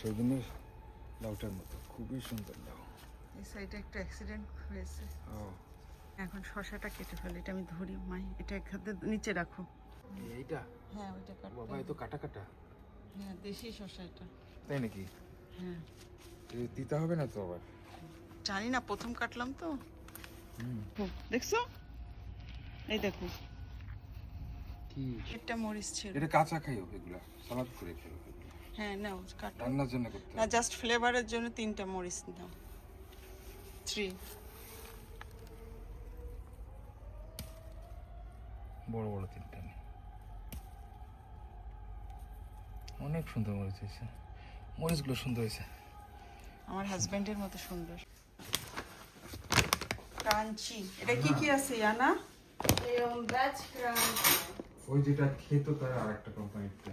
সেদিনের লাউটার মতো। খুবই সুন্দর লাউ। এই সাইডে একটা অ্যাক্সিডেন্ট হয়েছে। ও এখন শশাটা কেটে ফেলে এটা আমি ধরি মাই এটা এক হাতে নিচে রাখো। এইটা? হ্যাঁ ওইটা কাটতে বাবা এ তো কাটা কাটা? হ্যাঁ দেশি শশা এটা। তাই নাকি? হ্যাঁ। দিতে হবে না তো আবার? জানি না প্রথম কাটলাম তো। দেখছ? এই দেখো। কি? একটা মরিচ ছিল। এটা কাঁচা খাইও এগুলা। সালাদ করে খেও এগুলা। হ্যাঁ নাও কাটো। রান্নার জন্য করতে না জাস্ট ফ্লেভারের জন্য তিনটা মরিচ দাও। থ্রি বড় বড় তিনটা নে। অনেক সুন্দর মরিচ হয়েছে। মরিচগুলো সুন্দর হয়েছে। আমার হাজবেন্ডের মতো সুন্দর। ক্রাঞ্চি এটা কি কি আছে ইয়ানা? ওই যেটা খেত তার আর একটা কোম্পানিতে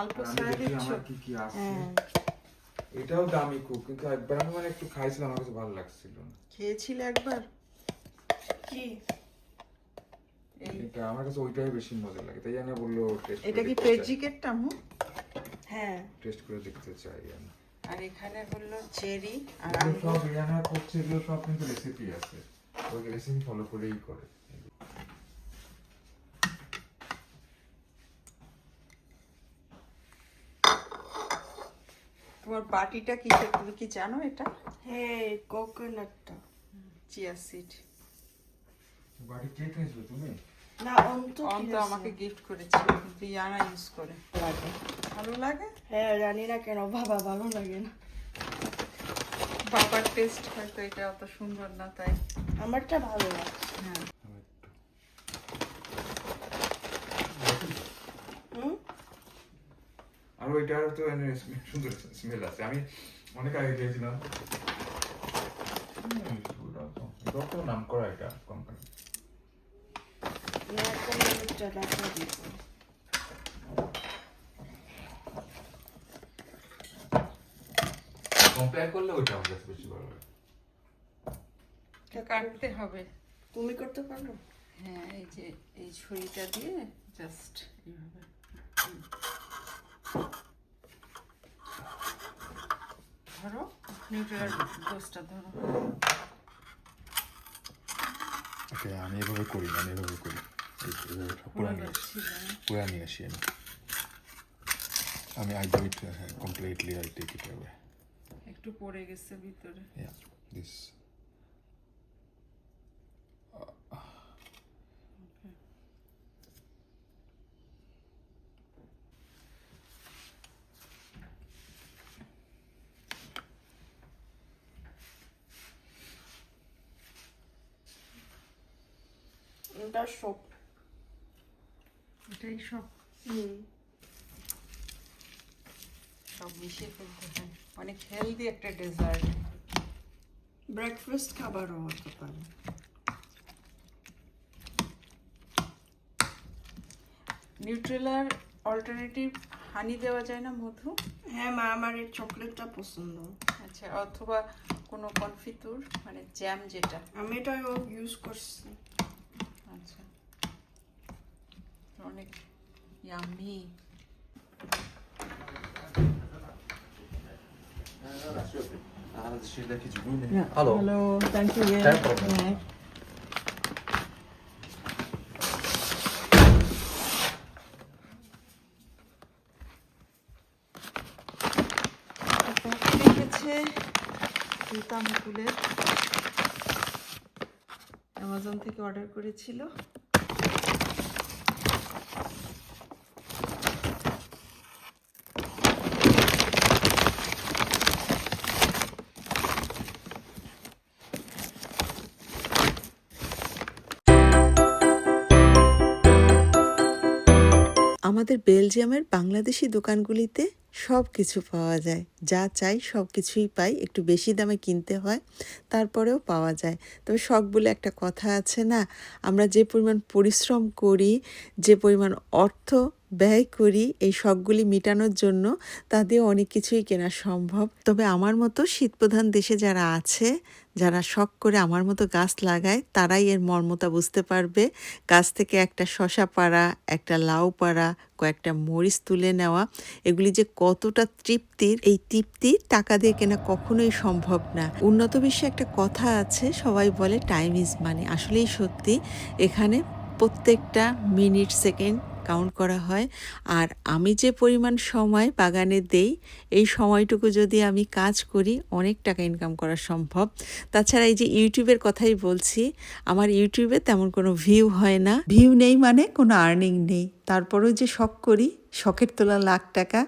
অল্প আমি দিচ্ছ। কি কি আছে। হ্যাঁ। এটাও দামি খুব কিন্তু একবার আমি মানে একটু খাইছিলাম আমার কাছে ভালো লাগছিল না। খেয়েছিলে একবার? কি? এটা আমার কাছে ওইটাই বেশি মজা লাগে তাই জানা বলল এটা কি পেজিকেটটা মু? হ্যাঁ। টেস্ট করে দেখতে চাই আমি। আর এখানে হলো চেরি আর। সব ইয়ানা করছে এগুলো সব কিন্তু রেসিপি আছে। ওই রেসিপি ফলো করেই করে। তোমার বাটিটা কি তুমি কি জানো এটা? হ্যাঁ কোকোনাটটা চিয়া সিড বাড়ি কে কিনেছিল তুমি? না অন্ত অন্ত আমাকে গিফট করেছিল কিন্তু ইয়ানা ইউজ করে। লাগে। ভালো লাগে? হ্যাঁ জানি না কেন বাবা ভালো লাগে না। বাবার টেস্ট হয়তো এটা অত সুন্দর না তাই। আমারটা ভালো লাগে হ্যাঁ আমার একটু হুম আর ওইটার তো সুন্দর স্মেল আছে। আমি অনেক আগে গিয়েছিলাম। হুম, ওটাও তো- এটাও তো নাম করা এটা কোম্পানি কম্পেয়ার করলে ওইটা আমার কাছে বেশি ভালো লাগে। কাটতে হবে। তুমি করতে পারো? হ্যাঁ এই যে এই ছুরিটা দিয়ে জাস্ট এইভাবে। ধরো নিউট্রাল ডোজটা ধরো। ওকে আমি এভাবে করি আমি এভাবে করি। পুরা নিয়ে আসি। পুরা নিয়ে আসি আমি। আমি I do it completely I take it away একটু পড়ে গেছে ভিতরে। ইয়া this. এটা সব এটাই সব হুম। সব মিশিয়ে ফেলতে হয়। অনেক হেলদি একটা ডেজার্ট ব্রেকফাস্ট খাবারও হতে পারে। নিউট্রেলার অল্টারনেটিভ হানি দেওয়া যায় না মধু? হ্যাঁ মা আমার এই চকলেটটা পছন্দ। আচ্ছা অথবা কোনো কনফিতুর মানে জ্যাম যেটা। আমি এটা ইউজ করছি। আচ্ছা। অনেক yummy Hallo. Hello thank you মুকুলের Amazon থেকে অর্ডার করেছিল। আমাদের বেলজিয়ামের বাংলাদেশি দোকানগুলিতে সব কিছু পাওয়া যায়। যা চাই সব কিছুই পাই। একটু বেশি দামে কিনতে হয়, তারপরেও পাওয়া যায়। তবে শখ বলে একটা কথা আছে না? আমরা যে পরিমাণ পরিশ্রম করি, যে পরিমাণ অর্থ ব্যয় করি এই শখগুলি মেটানোর জন্য তাদের অনেক কিছুই কেনা সম্ভব। তবে আমার মতো শীতপ্রধান দেশে যারা আছে, যারা শখ করে আমার মতো গাছ লাগায়, তারাই এর মর্মতা বুঝতে পারবে। গাছ থেকে একটা শশা পাড়া, একটা লাউ পাড়া, কয়েকটা মরিচ তুলে নেওয়া, এগুলি যে কতটা তৃপ্তির, এই তৃপ্তি টাকা দিয়ে কেনা কখনোই সম্ভব না। উন্নত বিশ্বে একটা কথা আছে, সবাই বলে টাইম ইজ মানি আসলেই সত্যি, এখানে প্রত্যেকটা মিনিট, সেকেন্ড কাউন্ট করা হয়। আর আমি যে পরিমাণ সময় বাগানে দেই, এই সময়টুকু যদি আমি কাজ করি, অনেক টাকা ইনকাম করা সম্ভব। তাছাড়া এই যে ইউটিউবের কথাই বলছি, আমার ইউটিউবে তেমন কোনো ভিউ হয় না। ভিউ নেই মানে কোনো আর্নিং নেই। তারপরেও যে শখ করি, শখের তোলা লাখ টাকা।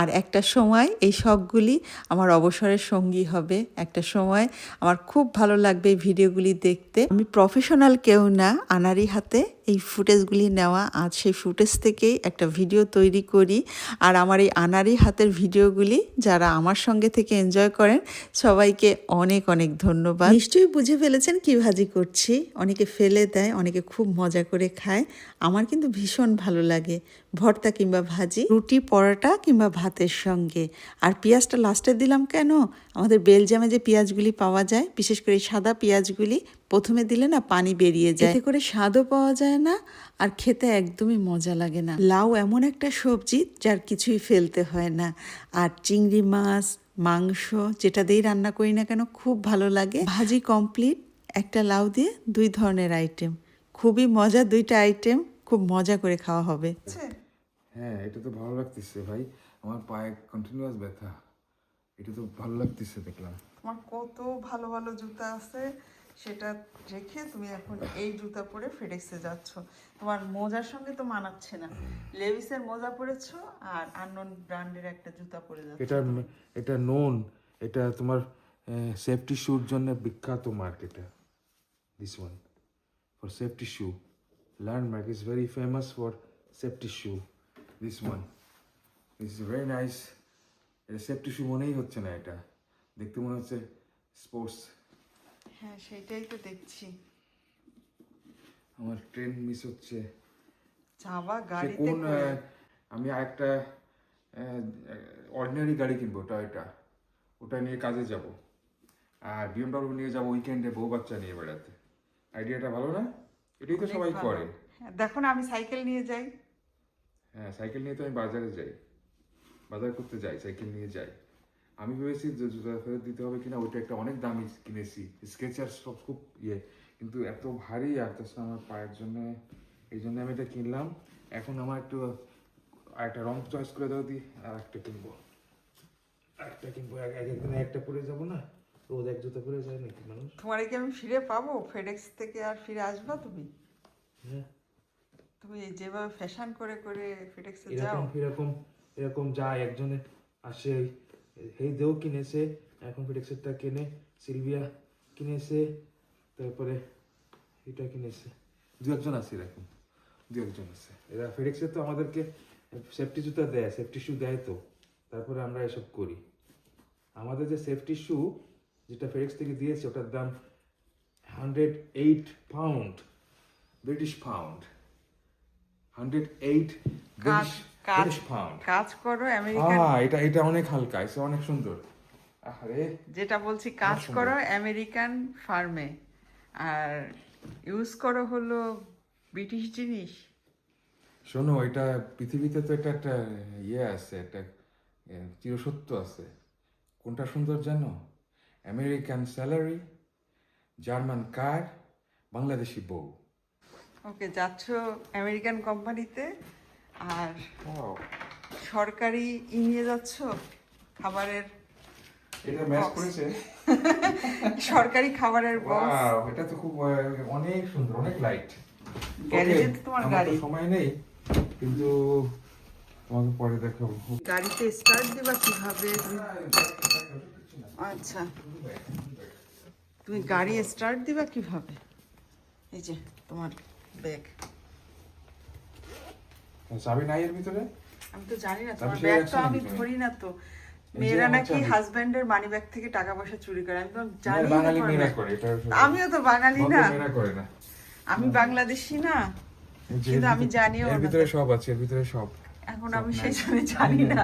আর একটা সময় এই শখগুলি আমার অবসরের সঙ্গী হবে। একটা সময় আমার খুব ভালো লাগবে এই ভিডিওগুলি দেখতে। আমি প্রফেশনাল কেউ না, আনারি হাতে এই ফুটেজগুলি নেওয়া। আজ সেই ফুটেজ থেকেই একটা ভিডিও তৈরি করি। আর আমার এই আনারি হাতের ভিডিওগুলি যারা আমার সঙ্গে থেকে এনজয় করেন, সবাইকে অনেক অনেক ধন্যবাদ। নিশ্চয়ই বুঝে ফেলেছেন কি ভাজি করছি। অনেকে ফেলে দেয়, অনেকে খুব মজা করে খায়। আমার কিন্তু ভীষণ ভালো লাগে ভর্তা কিংবা ভাজি রুটি পরোটা কিংবা ভাতের সঙ্গে। আর পেঁয়াজটা লাস্টে দিলাম কেন? আমাদের বেলজামে যে পেঁয়াজগুলি পাওয়া যায় বিশেষ করে সাদা পেঁয়াজগুলি প্রথমে দিলে না পানি বেরিয়ে যায়। এতে করে স্বাদও পাওয়া যায় না আর খেতে একদমই মজা লাগে না। লাউ এমন একটা সবজি যার কিছুই ফেলতে হয় না। আর চিংড়ি মাছ মাংস যেটা দিয়েই রান্না করি না কেন খুব ভালো লাগে। ভাজি কমপ্লিট একটা লাউ দিয়ে দুই ধরনের আইটেম খুবই মজা দুইটা আইটেম খুব মজা করে খাওয়া হবে। হ্যাঁ এটা তো ভালো লাগতেছে ভাই। আমার পায়ে কন্টিনিউয়াস ব্যথা। এটা তো ভালো লাগতেছে দেখলাম। তোমার কত ভালো ভালো জুতা আছে সেটা রেখে তুমি এখন এই জুতা পরে ফেডেক্সে যাচ্ছ। তোমার মোজার সঙ্গে তো মানাচ্ছে না। লেভিসের মোজা পরেছো আর আননোন ব্র্যান্ডের একটা জুতা পরে যাচ্ছ। এটা এটা নোন এটা তোমার সেফটি শুর জন্য বিখ্যাত মার্ক এটা this one for safety shoe landmark is very famous for safety shoe this one this is very nice এটা সেফটি শু মনেই হচ্ছে না এটা। দেখতে মনে হচ্ছে স্পোর্টস হ্যাঁ সেটাই তো দেখছি। আমার ট্রেন মিস হচ্ছে। যাবা সে গাড়িতে কোন আমি একটা অর্ডিনারি গাড়ি কিনবো টয়টা ওটা নিয়ে কাজে যাব। আর বিএমডব্লিউ নিয়ে যাব উইকেন্ডে বউ বাচ্চা নিয়ে বেড়াতে। আইডিয়াটা ভালো না? এটাই তো সবাই করে। দেখো না আমি সাইকেল নিয়ে যাই। হ্যাঁ সাইকেল নিয়ে তো আমি বাজারে যাই। বাজার করতে যাই সাইকেল নিয়ে যাই। আমি ভেবেছি যে জুতা ফেরত দিতে হবে কিনা ওইটা একটা অনেক দামি কিনেছি। স্কেচার সব খুব ইয়ে কিন্তু এত ভারী আসতেছে আমার পায়ের জন্য এই জন্য আমি এটা কিনলাম। এখন আমার একটু একটা রং চয়েস করে দাও দি আর একটা কিনবো। একটা কিনবো এক একদিন একটা পরে যাব না? রোজ এক জুতা পরে যায় নাকি মানুষ? তোমার কি আমি ফিরে পাবো? ফেডেক্স থেকে আর ফিরে আসবা তুমি? হ্যাঁ। তুমি যেভাবে ফ্যাশন করে করে ফেডেক্সে যাও। এরকম এরকম যায় একজনে আসে হেই দেও কিনেছে এখন ফিডেক্সেরটা কিনে সিলভিয়া কিনেছে তারপরে এটা কিনেছে। দু একজন আছে এরকম দু একজন আছে। এরা ফিডেক্সের তো আমাদেরকে সেফটি জুতা দেয় সেফটি শু দেয় তো। তারপরে আমরা এসব করি। আমাদের যে সেফটি শু যেটা ফেডেক্স থেকে দিয়েছে ওটার দাম hundred eight pound British pound hundred eight কাজ কাজ ব্রিটিশ পাউন্ড কাজ করো আমেরিকান হ্যাঁ এটা এটা অনেক হালকা এটা অনেক সুন্দর। আরে যেটা বলছি কাজ করো আমেরিকান ফার্মে আর ইউজ করো হলো ব্রিটিশ জিনিস। শোনো এটা পৃথিবীতে তো এটা একটা ইয়ে আছে একটা চিরসত্য আছে। কোনটা সুন্দর জানো? American salary German car Bangladeshi বউ ওকে যাচ্ছ আমেরিকান কোম্পানিতে আর Wow, সরকারি ই নিয়ে যাচ্ছ? খাবারের এটা ম্যাচ Box. করেছে। সরকারি খাবারের বক্স এটা তো খুব অনেক সুন্দর অনেক লাইট গ্যারেজে তো তোমার গাড়ি। সময় নেই কিন্তু তোমাকে পরে দেখাবো। গাড়িতে স্টার্ট দিবা কীভাবে? আচ্ছা। তুমি গাড়ি স্টার্ট দিবা কীভাবে? এই যে তোমার ব্যাগ চাবি নাই এর ভিতরে? আমি তো জানি না তোমার ব্যাগ তো আমি ধরি না তো। মেয়েরা নাকি হাজবেন্ডের মানি ব্যাগ থেকে টাকা পয়সা চুরি করে আমি তো জানি না আমিও তো বাঙালি না। আমি বাংলাদেশি না কিন্তু আমি জানিও এর ভিতরে সব আছে এর ভিতরে সব। এখন আমি সেই জন্য জানি না।